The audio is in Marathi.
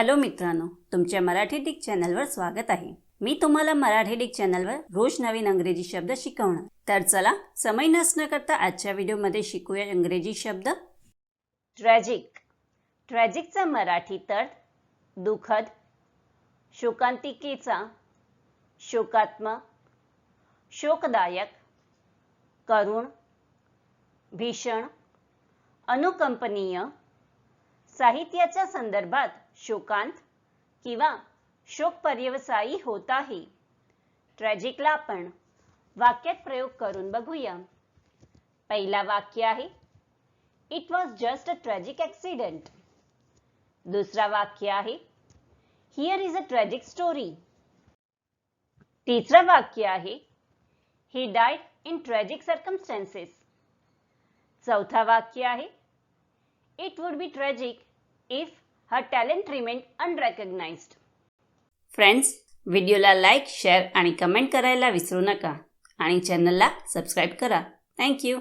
हॅलो मित्रांनो तुमच्या मराठी डिक चॅनलवर स्वागत आहे. मी तुम्हाला मराठी डिक चॅनलवर रोज नवीन अंग्रेजी शब्द शिकवणार. तर चला समय नसणं करता आजच्या व्हिडिओमध्ये शिकूया इंग्रजी शब्द. ट्रॅजिक ट्रॅजिकचा मराठी तर दुःखद शोकांतिकेचा शोकात्मक शोकदायक करुण भीषण अनुकंपनीय साहित्याच्या संदर्भात शोकांत किंवा शोक पर्यवसायी होत आहे. ट्रॅजिकला आपण वाक्यात प्रयोग करून बघूया. पहिला वाक्य आहे it was just a tragic accident दुसरा वाक्य आहे here is a tragic story तिसरं वाक्य आहे he died in tragic circumstances चौथा वाक्य आहे it would be tragic if her talent remained unrecognized. Friends व्हिडिओला लाईक शेअर आणि कमेंट करायला विसरू नका. आणि चॅनलला सबस्क्राईब करा. थँक्यू